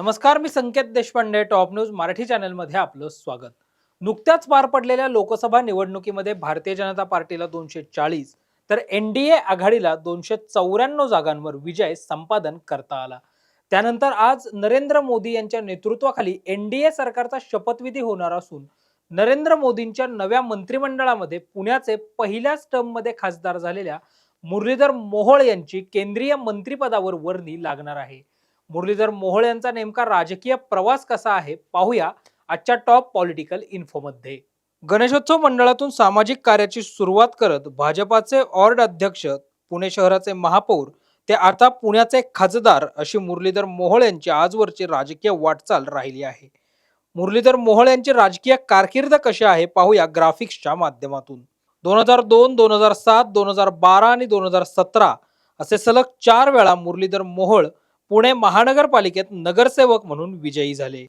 नमस्कार मी Sanket Deshpande top news Marathi चॅनलमध्ये आपलं स्वागत. नुकत्याच पार पडलेल्या लोकसभा निवडणुकीमध्ये भारतीय जनता पार्टीला दोनशे चाळीस तर एन डी ए आघाडीला दोनशे चौऱ्याण्णव जागांवर विजय संपादन करता आला. त्यानंतर आज नरेंद्र मोदी यांच्या नेतृत्वाखाली एन डी ए सरकारचा शपथविधी होणार असून नरेंद्र मोदींच्या नव्या मंत्रिमंडळामध्ये पुण्याचे पहिल्याच टर्ममध्ये खासदार झालेल्या मुरलीधर मोहोळ यांची केंद्रीय मंत्रिपदावर वर्णी लागणार आहे. मुरलीधर मोहोळ यांचा नेमका राजकीय प्रवास कसा आहे पाहूया आजच्या टॉप पॉलिटिकल इन्फोमध्ये गणेशोत्सव मंडळातून सामाजिक कार्याची सुरुवात करत भाजपाचे ऑर्ड अध्यक्ष पुणे शहराचे महापौर ते आता पुण्याचे खासदार अशी मुरलीधर मोहोळ यांची आजवरची राजकीय वाटचाल राहिली आहे. मुरलीधर मोहोळ यांची राजकीय कारकीर्द कशी आहे पाहूया ग्राफिक्सच्या माध्यमातून. दोन हजार दोन दोन हजार सात दोन हजार बारा आणि दोन हजार सतरा असे सलग चार वेळा मुरलीधर मोहोळ पुणे महानगरपालिकेत नगरसेवक म्हणून विजयी झाले.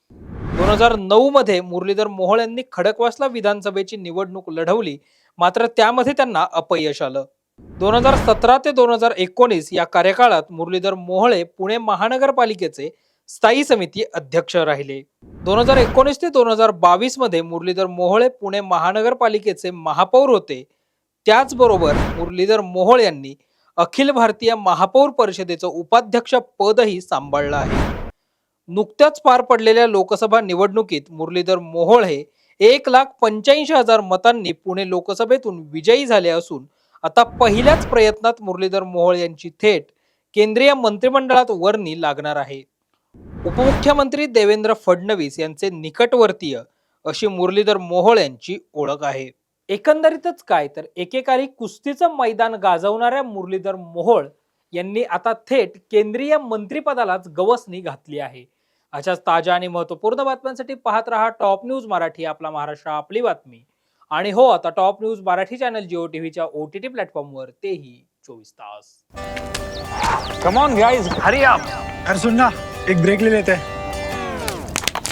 दोन हजार नऊ मध्ये मुरलीधर मोहोळ यांनी खडकवासला विधानसभेची निवडणूक लढवली मात्र त्यामध्ये त्यांना अपयश आलं. दोन हजार सतरा ते दोन हजार एकोणीस या कार्यकाळात मुरलीधर मोहोळे पुणे महानगरपालिकेचे स्थायी समिती अध्यक्ष राहिले. दोन हजार एकोणीस ते दोन हजार बावीसमध्ये मुरलीधर मोहोळे पुणे महानगरपालिकेचे महापौर होते. त्याचबरोबर मुरलीधर मोहोळ यांनी अखिल भारतीय महापौर परिषदेचं उपाध्यक्ष पदही सांभाळलं आहे. नुकत्याच पार पडलेल्या लोकसभा निवडणुकीत मुरलीधर मोहोळ हे एक लाख पंच्याऐंशी हजार मतांनी पुणे लोकसभेतून विजयी झाले असून आता पहिल्याच प्रयत्नात मुरलीधर मोहोळ यांची थेट केंद्रीय मंत्रिमंडळात वर्णी लागणार आहे. उपमुख्यमंत्री देवेंद्र फडणवीस यांचे निकटवर्तीय अशी मुरलीधर मोहोळ यांची ओळख आहे. एकंदरीतच काय? तर एकेकाळी कुस्तीचं मैदान गाजवणाऱ्या मुरलीधर मोहोळ यांनी आता थेट केंद्रीय मंत्रिपदालाच गवसणी घातली आहे. अशाच ताज्या आणि महत्त्वपूर्ण बातम्यांसाठी पाहत रहा टॉप न्यूज मराठी आपला महाराष्ट्र आपली बातमी. आणि हो आता top news Marathi channel Jio टीव्हीच्या ओ टी टी प्लॅटफॉर्मवर तेही चोवीस तास. Come on guys hurry up अरे सुन ना एक ब्रेक ले लेते. हैं